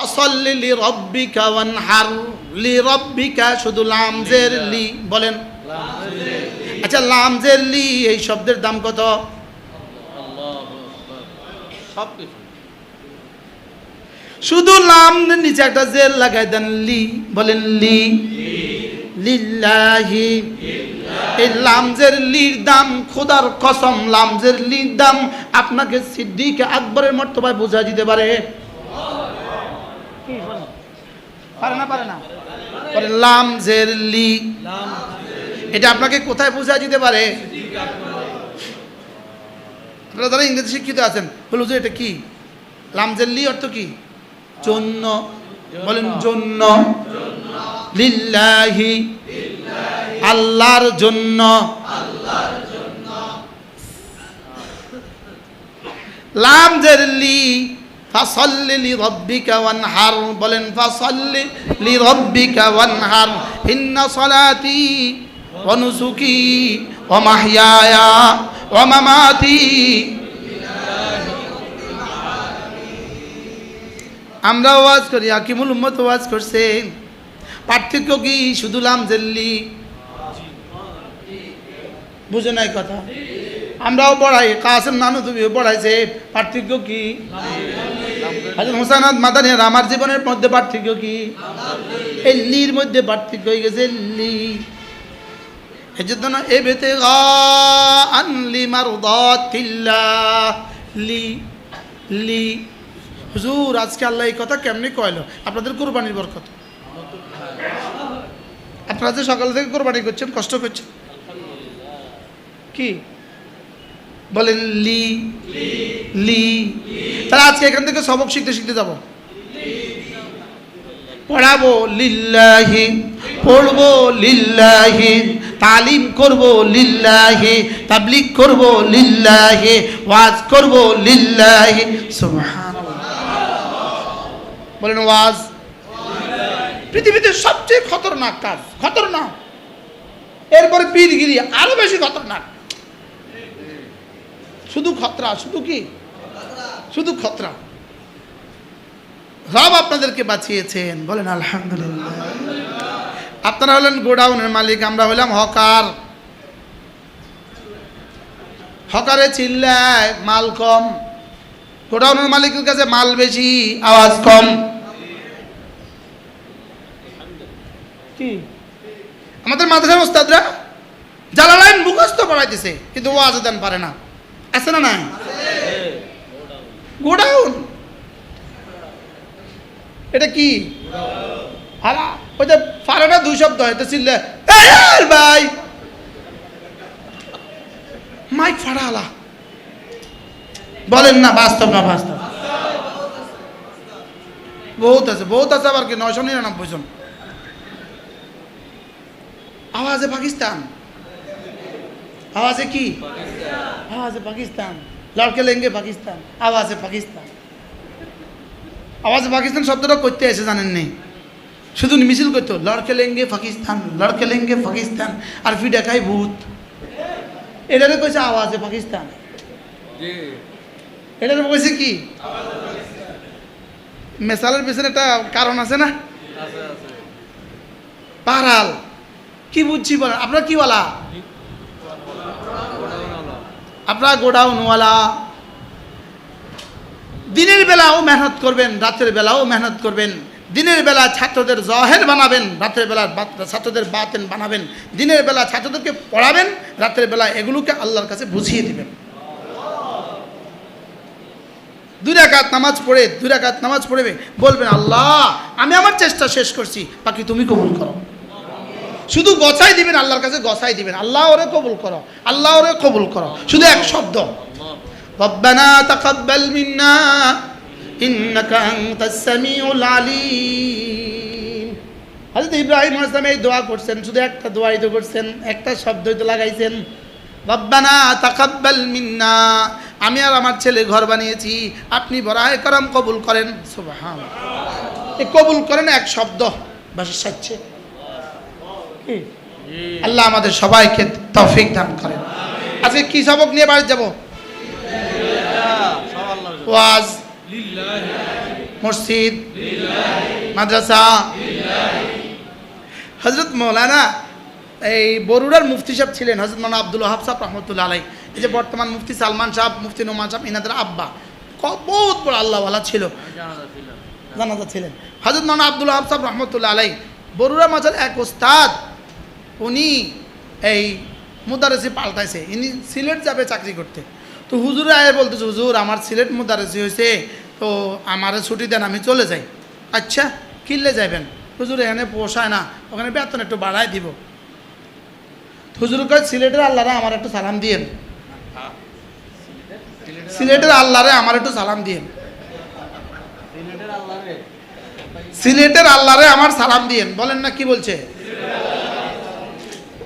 ফাসাল্লি লিরাব্বিকা ওয়ানহার, লিরাব্বিকা শুধু লামজের লি বলেন। আচ্ছা লামজের লি, এই শব্দের দাম কত? শুধু লাম নিচে একটা জেল লাগাই দেন, লি বলেন, লি। লিল্লাহি। এই লামজের লির দাম, খোদার কসম, লামজের লির দাম আপনাকে সিদ্দিক আকবরের মর্তবায় বোঝা দিতে পারে? পারে না পারে না। পারে লামজের লি। এটা আপনাকে কোথায় বোঝা দিতে পারে? আপনারা যারা ইংরেজি শিক্ষিত আছেন বলুন যে এটা কি? লামজের লি অর্থ কি? জন্য। বলেন জন্য। লিল্লাহি। আল্লাহর জন্য। লামজের লি ফাসাল্লি ওয়ানহার। বলেন আমরা করি আকিমুল উম্মত ওয়াজ পার্থক্য কি? শুধু লামজেল্লি বুঝে নাই কথা? আমরাও পড়াই, কাসেম নানু তুমি পড়াইছে। পার্থক্য কি? হাজর হোসেনাদ মাদানিয়ার আমার জীবনের মধ্যে পার্থক্য কি? এই লির মধ্যে পার্থক্য হয়ে গেছে লি এই জন্য না এ বেতে আনলি মারুদাতিল্লাহ। লি লি। হুজুর, আজকে আল্লাহ এই কথা কেমনি কয়লো আপনাদের কোরবানির বরকত। আপনারা যে সকাল থেকে কোরবানি করছেন, কষ্ট করছেন। কি? বলেন, লি। লি। তাহলে আজকে এখান থেকে সবক শিখতে শিখতে যাব। পড়াবো লিল্লাহি, পড়ব লিল্লাহি, তালিম করব লিল্লাহি, তাবলিগ করব লিল্লাহি, ওয়াজ করব লিল্লাহি। সুবহানাল্লাহ। বলেন, ওয়াজ। পৃথিবীতে সবচেয়ে খতরনাক কাজ, খতরনাক। এরপরে পীরগিরি আরও বেশি খতরনাক। শুধু খতরা, শুধু কি? শুধু খতরা। রব আপনাদেরকে বাঁচিয়েছেন। বলেন, আলহামদুলিল্লাহ। আপনারা হলেন গোডাউনের মালিক, আমরা হলাম হকার। হকারে চিল্লায় মাল কম। গোডাউনের মালিকের কাছে মাল বেশি, আওয়াজ কম। কি? আমাদের মাদ্রাসার ওস্তাদরা জালালাইন মুখস্থ পড়াইতেছে কিন্তু ও আজাদান পারে না। আছে না না গোডাউন এটা কি? ওই যে ফারাটা দুই শব্দ হয়তো চিল্লে ভাই! মাইক ফাড়া বলেন না, বাস্তব না বাস্তব? বহুত আছে বহুত আছে আবার কি? নয়শো নিরানব্বই জন। আওয়াজে পাকিস্তান। আওয়াজে কি? আওয়াজে পাকিস্তান। লড়কে লেঙ্গে পাকিস্তান। আওয়াজে পাকিস্তান। আওয়াজে পাকিস্তান শব্দটা করতে এসে জানেন নেই শুধু মিছিল করতো লড়কে লেঙ্গে পাকিস্তান লড়কে লেঙ্গে পাকিস্তান আর ফি দেখাই ভূত। এটারে কইছে আওয়াজে পাকিস্তান। এটারে কইছে কি? মেসালের পিছনে একটা কারণ আছে না? আছে কি বুঝছি বলেন? আপনার কি বলা? আপনার গোডাউনওয়ালা দিনের বেলাও মেহনত করবেন, রাতের বেলাও মেহনত করবেন। দিনের বেলা ছাত্রদের জহের বানাবেন, রাতের বেলা ছাত্রদের বাতেন বানাবেন। দিনের বেলা ছাত্রদেরকে পড়াবেন, রাতের বেলা এগুলোকে আল্লাহর কাছে বুঝিয়ে দিবেন। দুই রাকাত নামাজ পড়ে, দুই রাকাত নামাজ পড়বে বলবেন, আল্লাহ, আমি আমার চেষ্টা শেষ করছি, বাকি তুমি কবুল করো। শুধু গছাই দিবেন, আল্লাহর কাছে গছাই দিবেন। আল্লাহ ওরে কবুল করো আল্লাহ ওরে কবুল করো। শুধু এক শব্দ। রব্বানা তাকাব্বাল মিন্না, ইন্নাকা আনতাস সামিউল আলিম। হযরত ইব্রাহিম আলাইহিস এই দোয়া করছেন, শুধু একটা দোয়াই তো করছেন, একটা শব্দই তো লাগাইছেন। রব্বানা তাকাব্বাল মিন্না, আমি আর আমার ছেলে ঘর বানিয়েছি, আপনি বরাহে করম কবুল করেন। সুবহান কবুল করেন এক শব্দ বাসের সাচ্ছে আল্লাহ আমাদের সবাইকে তৌফিক দান করেন। আজকে কি সবক নিয়ে বাড়ি যাব। ওয়াজ মসজিদ মাদ্রাসা। হজরত মৌলানা এই বরুড়ার মুফতি সাহেব ছিলেন হজরত মৌলানা আব্দুল ওহাব সাহেব রহমতুল্লাহ আলাই এই যে বর্তমান মুফতি সালমান সাহেব মুফতি নোমান সাহেব ইনাদের আব্বা। বহুত বড় আল্লাহওয়ালা ছিল। জানাজা ছিলেন। হজরত মৌলানা আব্দুল ওহাব সাহেব রহমতুল্লাহ আলাই বরুড়া মাঝের এক ওস্তাদ উনি এই মুদারেসি পাল্টাইছে। ইনি সিলেট যাবে চাকরি করতে। তো হুজুরে আয় বলতেছে, হুজুর, আমার সিলেট মুদারেসি হয়েছে তো আমার ছুটি দেন, আমি চলে যাই। আচ্ছা কিনলে যাবেন হুজুর, এখানে পোষায় না, ওখানে বেতন একটু বাড়ায় দিব। হুজুর কয়, সিলেটের আল্লাহরে আমার একটু সালাম দিয়েন। সিলেটের আল্লাহরে আমার একটু সালাম দিয়েন। সিলেটের আল্লাহ সিলেটের আল্লাহরে আমার সালাম দিয়েন। বলেন না, কি বলছে?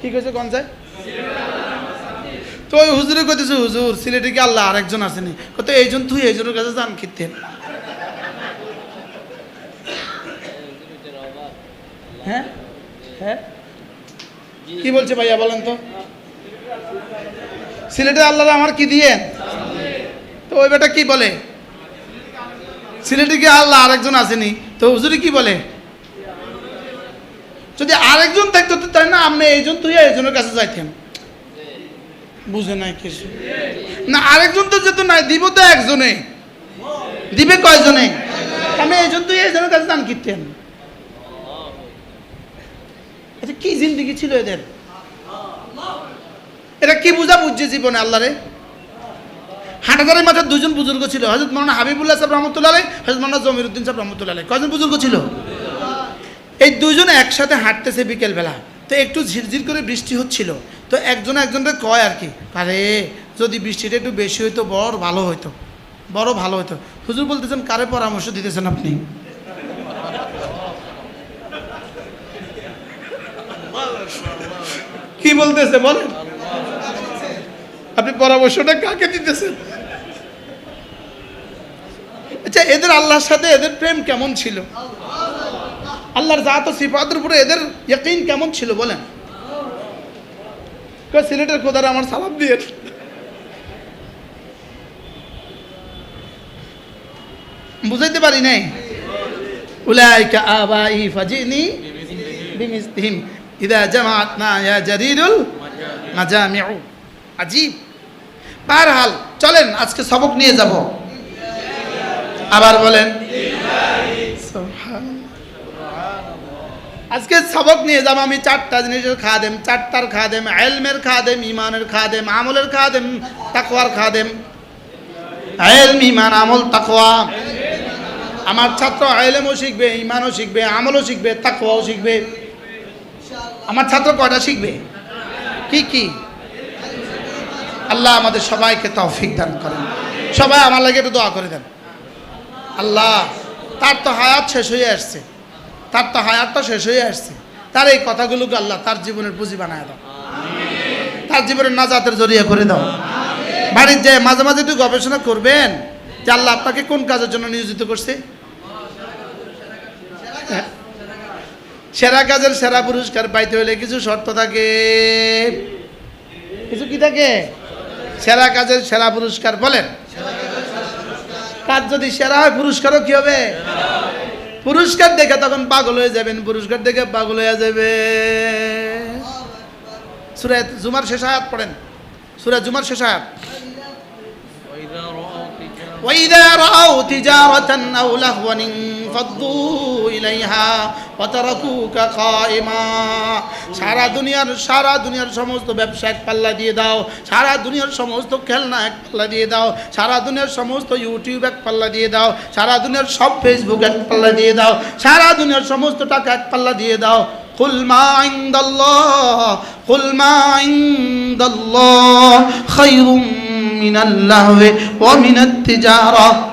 কি কইছে কোন যায়? তো ওই হুজুরে কইতেছে, হুজুর, সিলেটে কি আল্লাহ আরেকজন আসেনি? কত এইজন তুই, এইজনের কাছে যান কিনতেন হ্যাঁ? হ্যাঁ? কি বলছে ভাইয়া বলেন তো? সিলেটে আল্লাহরে আমার কি দিয়ে? তো ওই বেটা কি বলে? সিলেটে কি আল্লাহ আরেকজন আসেনি? তো হুজুরি কি বলে? যদি আরেকজন থাকতো, তো তাই না আপনি এইজন তুই এইজনের কাছে যাইতেন বুঝে নাই কিছু? না, আরেকজন তো যেত নাই, দিব তো একজনে। দিবে কয়জনে? আমি এইজন তুই এইজনের কাছে যান কিনতেন এটা কি জিন্দিগি ছিল এদের? এটা কি বুঝা বুঝছে জীবনে আল্লাহরে? হাটাদারের মাঝে দুজন বুজুর্গ ছিল। হজরত মৌলানা হাবিবুল্লাহ সাহেব রহমতুল্লাহ আলাই হজরত মৌলানা জমিরুদ্দিন সাহেব রহমতুল্লাহ কজন বুজুর্গ ছিল? এই দুজন একসাথে হাঁটতেছে বিকেলবেলা। তো একটু ঝিরঝির করে বৃষ্টি হচ্ছিল। তো একজন একজনকে কয় আর কি, আরে, যদি বৃষ্টিটা একটু বেশি হইতো, বড় ভালো হইতো। বড় ভালো হইতো। হুজুর বলতেছেন, কারে পরামর্শ দিতেছেন আপনি? কি বলতেছে বলেন? আপনি পরামর্শটা কাকে দিতেছেন? আচ্ছা এদের আল্লাহর সাথে এদের প্রেম কেমন ছিল? আল্লাহর জাত ও সিফাতের উপরে এদের ইয়কিন কেমন ছিল বলেন। সিলেটের খোদার আমার সালাম দিয়ে বুঝাইতে পারি নাই? উলাইকা আবাই ফাজিনি বিমিসলিহিম। ইদা জামাআতনা ইয়া জারিরুল মাজামিউ। আজীব। বারহাল, চলেন, আজকে সবক নিয়ে যাব। আবার বলেন। আজকে সবক নিয়ে যাব আমি চারটা জিনিসের খাদেম, চারটার খাদেম, এলমের খাদেম, ইমানের খাদেম, আমলের খাদেম, তাকওয়ার খাদেম। এলম, ইমান, আমল তাকোয়া আমার ছাত্র এলেমও শিখবে, ইমানও শিখবে, আমলও শিখবে, তাকওয়াও শিখবে। আমার ছাত্র কয়টা শিখবে? কি কি? আল্লাহ আমাদের সবাইকে তৌফিক দান করেন। সবাই আমার লাগে একটু দোয়া করে দেন। আল্লাহ, তার তো হায়াত শেষ হয়ে আসছে। তার তো হায়াতটা শেষ হয়ে আসছে। তার এই কথাগুলোকে আল্লাহ তার জীবনের পুঁজি বানায় দাও। তার জীবনের নাজাতের জড়িয়ে করে দাও। বাড়ির যে মাঝে মাঝে একটু গবেষণা করবেন যে আল্লাহ আপনাকে কোন কাজের জন্য নিয়োজিত করছে। সেরা কাজের সেরা পুরস্কার পাইতে হলে কিছু শর্ত থাকে। কিছু কি থাকে? সেরা কাজের সেরা পুরস্কার বলেন। কাজ যদি সেরা হয় পুরস্কারও কি হবে? পুরস্কার দেখে তখন পাগল হয়ে যাবেন পুরস্কার দেখে পাগল হয়ে যাবে সুরে জুমার শেষ আয়াত পড়েন সুরে জুমার শেষ আয়াত وإذا رأوا تجارة وإذا رأوا تجارة أو لهوا انفضوا إليها وتركوك قائما সারা দুনিয়ার সারা দুনিয়ার সমস্ত ব্যবসা এক পাল্লা দিয়ে দাও সারা দুনিয়ার সমস্ত খেলনা এক পাল্লা দিয়ে দাও সারা দুনিয়ার সমস্ত ইউটিউব এক পাল্লা দিয়ে দাও সারা দুনিয়ার সব ফেসবুক এক পাল্লা দিয়ে দাও সারা দুনিয়ার সমস্ত টাকা এক পাল্লা দিয়ে দাও قل ما عند الله قل ما عند الله خير من اللهو ومن التجارة سبحان الله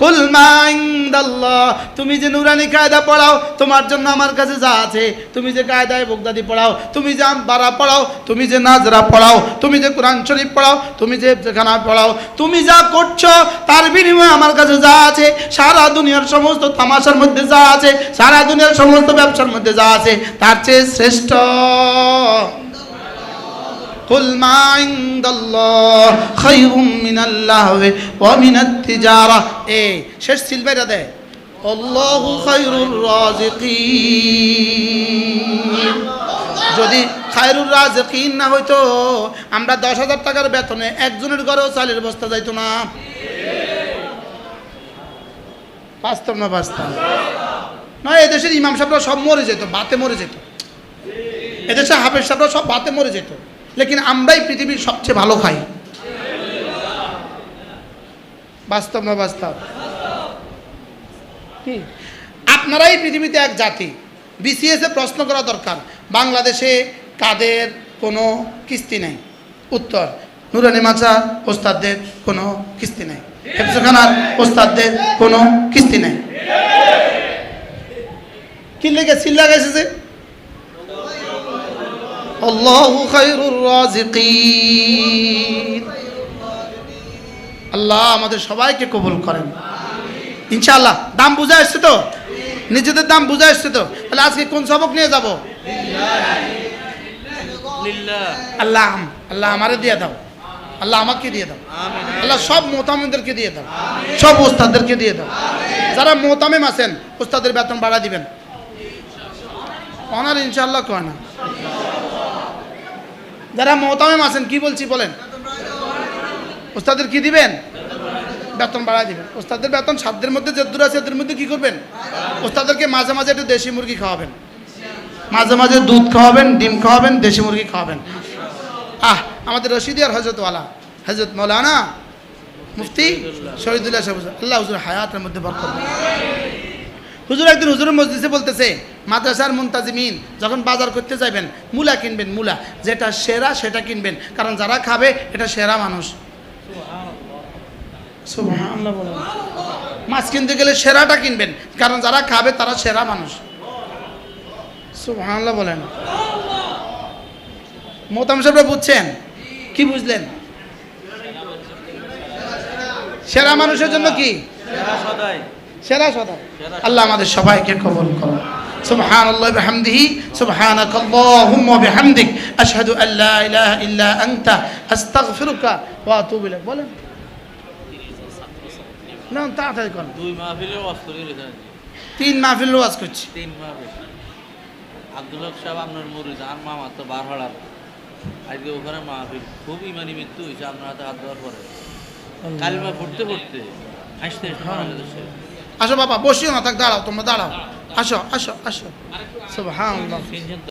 কুল মা ইনদাল্লাহ, তুমি যে নুরানি কায়দা পড়াও, তোমার জন্য আমার কাছে যা আছে, তুমি যে কায়দায় বগদাদি পড়াও, তুমি যে বারা পড়াও, তুমি যে নাজরা পড়াও, তুমি যে কোরআন শরীফ পড়াও, তুমি যে যেখানা পড়াও, তুমি যা করছ, তার বিনিময়ে আমার কাছে যা আছে, সারা দুনিয়ার সমস্ত তামাশার মধ্যে যা আছে, সারা দুনিয়ার সমস্ত ব্যবসার মধ্যে যা আছে, তার চেয়ে শ্রেষ্ঠ। قل ما عند الله خير من اللهو ومن التجارة এই শেষ সিলভাইরা দেয় আল্লাহু খায়রুর রাজিকিন যদি খায়রুর রাজিকিন না হইতো আমরা দশ হাজার টাকার বেতনে একজনের ঘরেও চালের বস্তা যাইতো না বাস্তব না বাস্তব না এদেশের ইমাম সাহেবরা সব মরে যেত বাতে মরে যেত এদেশে হাফেজ সাহেবরা সব বাতে মরে যেত লেকিন আমরাই পৃথিবীর সবচেয়ে ভালো খাই। বাস্তব না বাস্তব? আপনারাই পৃথিবীতে এক জাতি। বিসিএসে প্রশ্ন করা দরকার, বাংলাদেশে কাদের কোনো কিস্তি নেই? উত্তর, নুরানি মাচা ওস্তাদদের কোনো কিস্তি নেই। হেফজখানার ওস্তাদদের কোনো কিস্তি নেই। কি লেগে চিল্লা গেছে আল্লাহু খায়রুর রাজিকিন। আল্লাহ আমাদের সবাইকে কবুল করেন। ইনশাআল্লাহ, দাম বুঝা আসছে তো? নিজেদের দাম বুঝা আসছে তো? তাহলে আজকে কোন সবক নিয়ে যাব? আল্লাহ আল্লাহ আমারে দিয়ে দাও। আল্লাহ আমাকে দিয়ে দাও। আল্লাহ সব মোতামিনদেরকে দিয়ে দাও। সব ওস্তাদদেরকে দিয়ে দাও। যারা মোতামিম আছেন, ওস্তাদের বেতন বাড়া দিবেন। অনার ইনশাআল্লাহ কয় না। যারা মোতামিম আছেন, কি বলছি বলেন? ওস্তাদের কি দিবেন? বেতন বাড়ায় দিবেন। ওস্তাদের বেতন সাধ্যের মধ্যে, যে দূর আছে এদের মধ্যে কি করবেন? ওস্তাদেরকে মাঝে মাঝে একটু দেশি মুরগি খাওয়াবেন। মাঝে মাঝে দুধ খাওয়াবেন, ডিম খাওয়াবেন, দেশি মুরগি খাওয়াবেন। আহ, আমাদের রশিদি আর হজরতওয়ালা হজরত মৌলানা মুফতি শহীদুল্লাহ। আল্লাহ হুজুর হায়াতের মধ্যে বরকত। হুজুর একদিন হুজুরের মসজিদে বলতেছে মাদ্রাসার মুন্তাজিমিন যখন বাজার করতে যাবেন মূলা কিনবেন মূলা। যেটা সেরা সেটা কিনবেন। কারণ যারা খাবে এটা সেরা মানুষ। সুবহানাল্লাহ বলেন। মাছ কিনতে গেলে সেরাটা কিনবেন। কারণ যারা খাবে তারা সেরা মানুষ। সুবহানাল্লাহ বলেন। মোতাম সাহেবরা বুঝছেন? কি বুঝলেন? সেরা মানুষের জন্য কি? সেরা সদাই। সেরা সদা সেরা। আল্লাহ আমাদের সবাইকে কবুল করো سبحان الله بحمده سبحانك اللهم وبحمدك أشهد أن لا إله إلا أنت أستغفرك وأتوب إليك বলেন না তাড়াতাড়ি করুন দুই মাহফিলের অস্ত্র গেছে তিন মাহফিল ওয়াজ করছি তিন মাহফিল আব্দুল হক সাহেব আপনার মরিজ আর মামা তো বার হলার আজকে ওখানে মাহফিল খুব ইমানি মৃত্যু হয়েছে আপনার হাতে হাত দেওয়ার পরে কালিমা পড়তে পড়তে হাসতে হাসতে মারা গেছে আসো বাবা বসিও না থাক দাঁড়াও তোমরা দাঁড়াও। আসো আসো আসো। সব তিনজন